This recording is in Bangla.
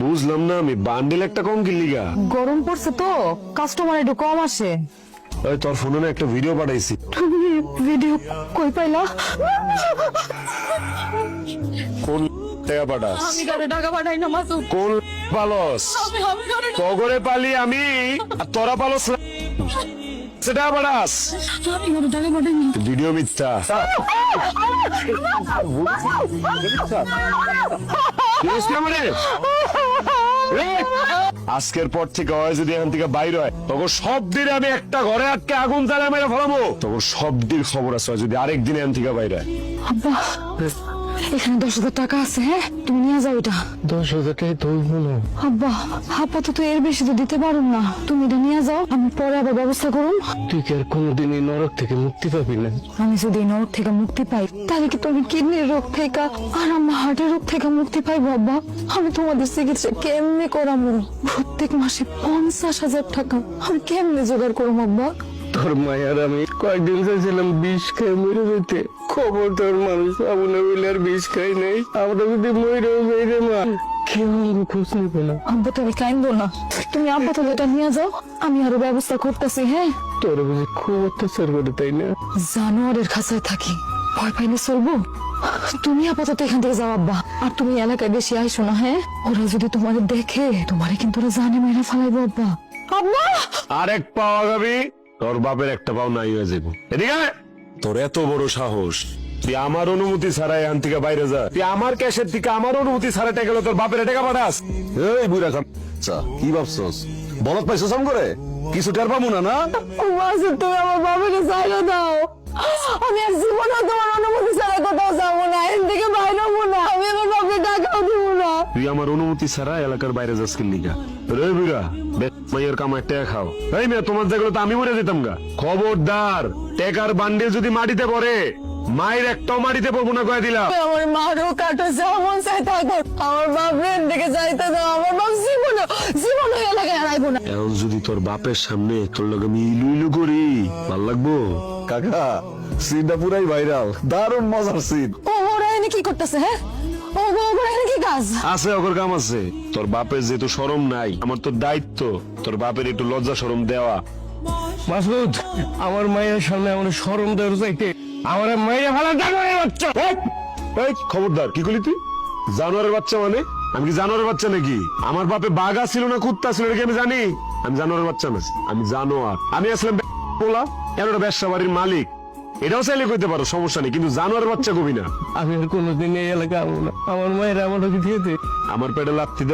বুঝলাম না আমি বান্ডেল একটা কম কিনলিগা গরম পড়ছে তো কাস্টমার একটু কম আসে ওই তোর ফোনে না একটা ভিডিও পাঠাইছি ভিডিও কই পাইলা কোন টাকা পাঠাস আমি কারে টাকা পাঠাই না মাসুদ কোন পালস তগরে পালি আমি আর তোরা পালস সেটা পাঠাস আমি কারে টাকা পাঠাই ভিডিও মিথ্যা মানে? আজকের পর থেকে হয় যদি এখান থেকে বাইর হয় তখন সব দিন আমি একটা ঘরে আটকে আগুন জ্বালা মেরে ফেলাবো। তখন সব দিন খবর আছে যদি আরেক দিন এখান থেকে বাইর হয়। এখানে দশ হাজার টাকা আছে হ্যাঁ? তুমি নিয়ে যাও এটা। দশ হাজার টাকা তুই বলো আব্বা আপাতত এর বেশি তো দিতে পারুন না। তুমি এটা নিয়ে যাও আমি পরে আবার ব্যবস্থা করুন তুই কি আর কোনোদিন এই নরক থেকে মুক্তি পাবি না? আমি যদি এই নরক থেকে মুক্তি পাই তাহলে কি তুমি কিডনির রোগ থেকে আর আমার হার্টের রোগ থেকে মুক্তি পাইবো আব্বা? আমি তোমাদের চিকিৎসা কেমনে করাবো প্রত্যেক মাসে পঞ্চাশ হাজার টাকা আমি কেমনে জোগাড় করব আব্বা? তোর মায়ের আমি কয়েকদিন চাইছিলাম বিষ খেয়ে মরে যেতে। খবর তোর মানুষ আবুনে বলে আর বিষ খাই নাই। আমরা যদি মরেও যাই রে মা কেউ আমাকে খোঁজ নেবে না। আব্বা তুমি কাইন্দো না। তুমি আব্বা তো এটা নিয়ে যাও। আমি আরও ব্যবস্থা করতেছি হ্যাঁ? তোর বুঝি খুব অত্যাচার করে তাই না? জানোয়ারের খাঁচায় থাকি। ভয় পাইলে চলবো? তুমি আপাতত এখান থেকে যাও আব্বা। আর তুমি এলাকায় বেশি আইসো না হ্যাঁ? ওরা যদি তোমার দেখে তোমারে কিন্তু ওরা জানে মেরে ফেলাইবো আব্বা। আব্বা! আরেক পাওয়া আগাবি তোর বাপের একটা পাও নাই হয়ে যাব এদিকে তোর এত বড় সাহস। তুই আমার অনুমতি ছাড়া এখান থেকে বাইরে যা। তুই আমার ক্যাশের থেকে আমার অনুমতি ছাড়া টাকা গেলে তোর বাপের টাকা পাঠাস। এই বুড়া খান। আচ্ছা, কি ভাবছস? বলত পাইছো সাম করে? কিছু টের পাবো না না? তুমি আমার বাবাকে চাইলে দাও। আমি আর জীবনে তোমার অনুমতি ছাড়া কোথাও যাব না এর থেকে বাইরে হব না আমি আমার বাপকে টাকাও দিব না তুই আমার অনুমতি ছাড়া এলাকার বাইরে যাস কিল্লিগা রে বুড়া মাইয়ের কামায় টাকা খাও। এই মেয়ে তোমার জায়গায় তো আমি মরে যেতাম গা। খবরদার টেকার বান্ডিল যদি মাটিতে পড়ে মায়ের একটাও মাটিতে পড়ব না কয়ে দিলাম। আমার মারও কাটো যেমন চাই থাকো আমার বাপের দিকে যাইতে দাও আমার বাপ জীবনে জীবনে এই এলাকায় হারাইবো না। এখন যদি তোর বাপের সামনে তোর লগে আমি ইলু ইলু করি ভালো লাগবো? কাকা সিনটা পুরাই ভাইরাল দারুণ মজার সিন ও ওরা এনে কি করতেছে হ্যাঁ? ও গো কি কাজ? আছে অগর কাম আছে। তোর বাপের যেহেতু সরম নাই আমার তো দায়িত্ব তোর বাপের একটু লজ্জা সরম দেওয়া। মাসুদ আমার মায়ের সামনে আমার সরম দেওয়ার চাইতে আমার মায়ের ভালো জানোয়ারের বাচ্চা। এই, এই খবরদার কি করলি তুই? জানোয়ারের বাচ্চা মানে? আমি কি জানোয়ারের বাচ্চা নাকি? আমার বাপে বাঘা ছিল না কুত্তা ছিল নাকি আমি জানি? আমি জানোয়ারের বাচ্চা না আমি জানোয়ার। আমি আসলাম পোলা এর একটা ব্যবসা বাড়ির মালিক। এটাও চাইলে কইতে পারো সমস্যা নেই কিন্তু জানোয়ার বাচ্চা কবি না। আমি আর কোনোদিন এই এলাকা আমার মায়ের আমার দিয়ে আমার পেটে দেওয়া